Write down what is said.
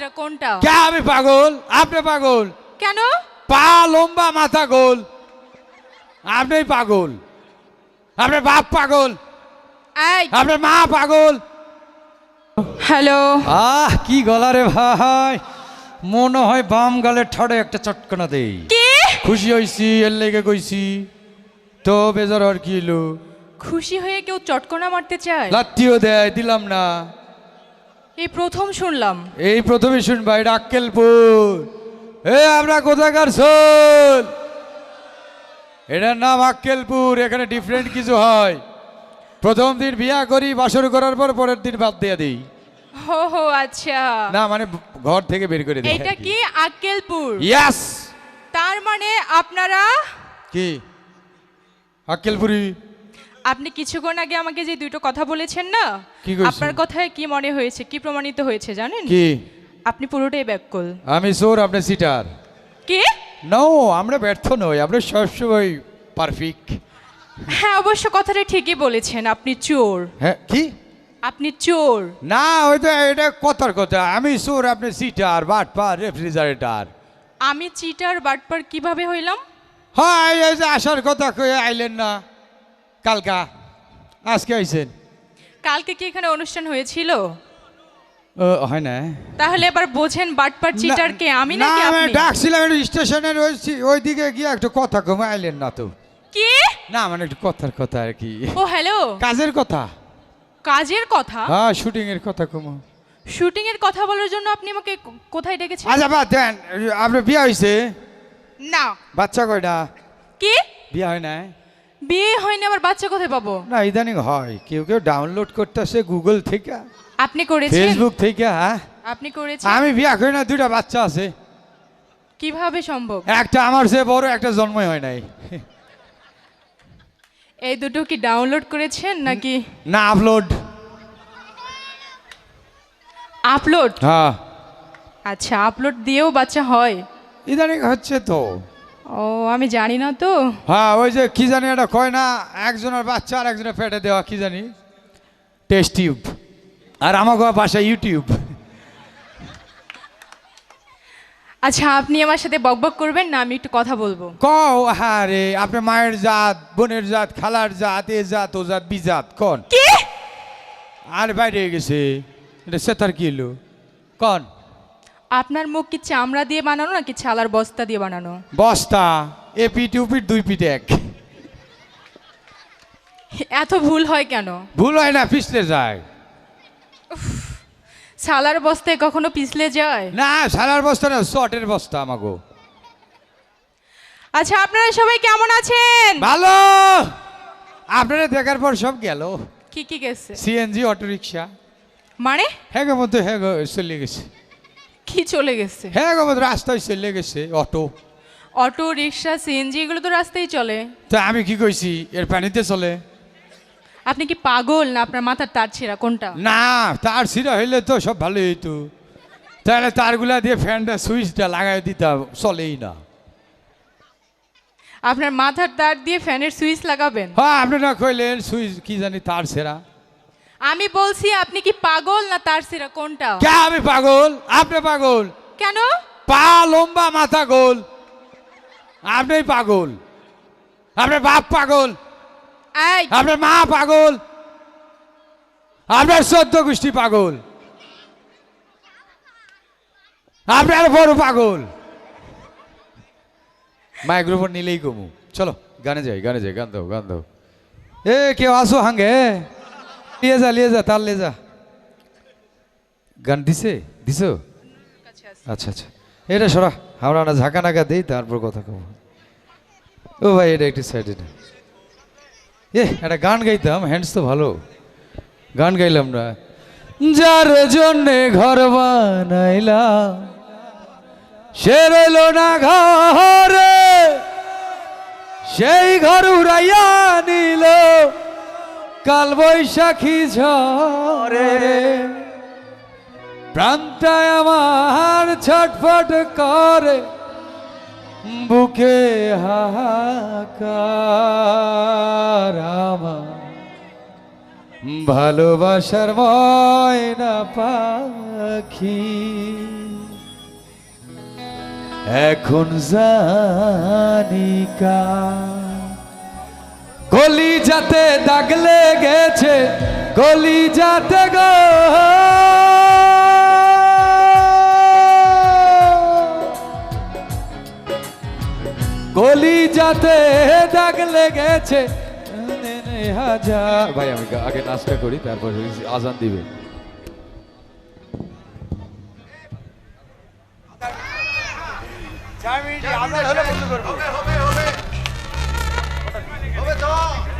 এটা কোনটা? কে আমি পাগল? আপনি পাগল? কেন? পা লম্বা মাথা গোল। আপনি পাগল। আপনার বাপ পাগল। এই। আপনার মা পাগল। হ্যালো। আহ কি গলা রে ভাই। মনে হয় বাম গালের ঠাড়ে একটা চটকনা দেই। কি? খুশি হইছি এর লেগে কইছি। তো বেজার আর কি খুশি হয়ে কেউ চটকনা মারতে চায়? লাত্তিও দেয় দিলাম না। এই প্রথম শুনলাম। এই প্রথমে শুনবা এটা আক্কেলপুর এ আমরা কোথাকার সোল এটার নাম আক্কেলপুর এখানে ডিফারেন্ট কিছু হয়। প্রথম দিন বিয়া করি বাসর করার পর পরের দিন বাদ দিয়ে দিই। হো হো আচ্ছা। না মানে ঘর থেকে বের করে দিই এটা কি। আক্কেলপুর? ইয়াস তার মানে আপনারা কি? আক্কেলপুরি। আপনি কিছুক্ষণ আগে আমাকে যে দুটো কথা বলেছেন না কি? আপনার কথায় কি মনে হয়েছে কি প্রমাণিত হয়েছে জানেন? কি? আপনি পুরোটাই ব্যাককল আমি সোর আপনি সিটার। কি? নো আমরা ব্যর্থ নই আমরা সবসময় পারফেক্ট হ্যাঁ অবশ্য কথাটা ঠিকই বলেছেন আপনি চোর। হ্যাঁ কি? আপনি চোর। না ওই তো এটা কথার কথা আমি সোর আপনি সিটার বাটপার রেফ্রিজারেটার। আমি চিটার বাটপার কীভাবে হইলাম? হয় এই যে আসার কথা কয়ে আইলেন না। কালকা আজকে আইছেন কালকে কি এখানে অনুষ্ঠান হয়েছিল? ও, হয় না। তাহলে এবার বোঝেন বাটপার চিটার কে আমি না নাকি আমি আপনি? ডাকছিলাম একটু স্টেশনের ওই সি- ওই দিকে গিয়ে একটু কথা কমে আইলেন না তো। কি? না মানে একটু কথার কথা আর কি। ও হ্যালো। কাজের কথা? কাজের কথা? হ্যাঁ শুটিং এর কথা কমো। শুটিং এর কথা বলার জন্য আপনি আমাকে কোথায় ডেকেছেন? আচ্ছা বাদ দেন আপনার বিয়ে হয়েছে? না। বাচ্চা কয়টা? কি? বিয়ে হয় না বিয়ে হয়নি আবার বাচ্চা কোথায় পাবো? না ইদানিং হয়। কেউ কেউ ডাউনলোড করতেছে গুগল থেকে। আপনি করেছেন? ফেসবুক থেকে হ্যাঁ। আপনি করেছেন? আমি বিয়ে করি না দুইটা বাচ্চা আছে। কীভাবে সম্ভব? একটা আমার চেয়ে বড় একটা জন্মই হয় নাই। এই দুটো কি ডাউনলোড করেছেন নাকি? না আপলোড আপলোড হ্যাঁ। আচ্ছা আপলোড দিয়েও বাচ্চা হয়। ইদানিং হচ্ছে তো। ও আমি জানি না তো। হ্যাঁ ওই যে কি জানি এটা কয় না একজনের বাচ্চা আর একজনের পেটে দেওয়া কি জানি? Test tube. আর আমাকে বাসায় ইউটিউব। আচ্ছা আপনি আমার সাথে বকবক করবেন না আমি একটু কথা বলব? কও হ্যাঁ রে আপনার মায়ের জাত বোনের জাত খালার জাত এ জাত ও জাত বি জাত কন? কি? আর বাইরে গেছে। এটা সেতার কি এলো কন? আপনার মুখ কি চামড়া দিয়ে বানানো নাকি ছালার বস্তা দিয়ে বানানো? বস্তা এ পিঠ উ পিঠ দুই পিঠ এক। এত ভুল হয় কেন? ভুল হয় না পিছলে যায়। ছালার বস্তায় কখনো পিছলে যায়? না সারার বস্তা না শর্টের বস্তা আমাগো। আচ্ছা আপনারা সবাই কেমন আছেন? ভালো! আপনারা দেখার পর সব গেল। কি কি গেছে? সিএনজি অটো রিক্সা মানে? হ্যাঁ মতো হ্যাঁ চলে গেছে। কি চলে গেছে। হ্যাঁ গো রাস্তায় চলে গেছে অটো। অটো রিক্সা সিএনজি এগুলো তো রাস্তায় চলে। তা আমি কি কইছি এর পানিতে চলে। আপনি কি পাগল না আপনার মাথার তার ছেঁড়া কোনটা? না তার সিরা হইলে তো সব ভালো হইতো। তাহলে তারগুলা দিয়ে ফ্যানটা সুইচটা লাগাই দিতাম চলেই না। আপনার মাথার তার দিয়ে ফ্যানের সুইচ লাগাবেন? হ্যাঁ আপনি না কইলেন সুইচ কি জানি তার সেরা আমি বলছি আপনি কি পাগল না তার ছেঁড়া কোনটা? কে আমি পাগল? আপনি পাগল? কেন? পা লম্বা মাথা গোল। আপনি পাগল। আপনার বাপ পাগল। এই। আপনার মা পাগল। আপনার চোদ্দ গোষ্ঠী পাগল। আপনার বড় পাগল। মাইক্রোফোন নিলেই কমু চলো গানে যাই গানে যাই গান দাও গান দাও। এ কেউ আসো হাঙ্গে? লিয়ে যা লিয়ে যা, তার লিয়ে যা। গান দিছে? দিছো? আচ্ছা আচ্ছা। এটা সরা, আমরা না ঝাঁকা নাকা দিই, তারপর কথা কব। ও ভাই, এটা একটু সাইডে এ, একটা গান গাইতাম হ্যান্ডস তো ভালো। গান গাইলাম না। যার জন্যে ঘর বানাইলাম, সে রইল না ঘরে। সেই ঘর উড়াইয়া নিল। কাল বৈশাখী ঝরে প্রাণটায় আমার ছটফট করে বুকে হাহাকার আমার। ভালোবাসার ময়না পাখি। এখন জানি কলি যাতে দাগ লেগেছে কলি যাতে গো। কলি যাতে দাগ লেগেছে ভাই, আমি আগে নাচটা করি, তারপর আজান দিবে। চার মিনিট হলে বন্ধ করব। 准备走。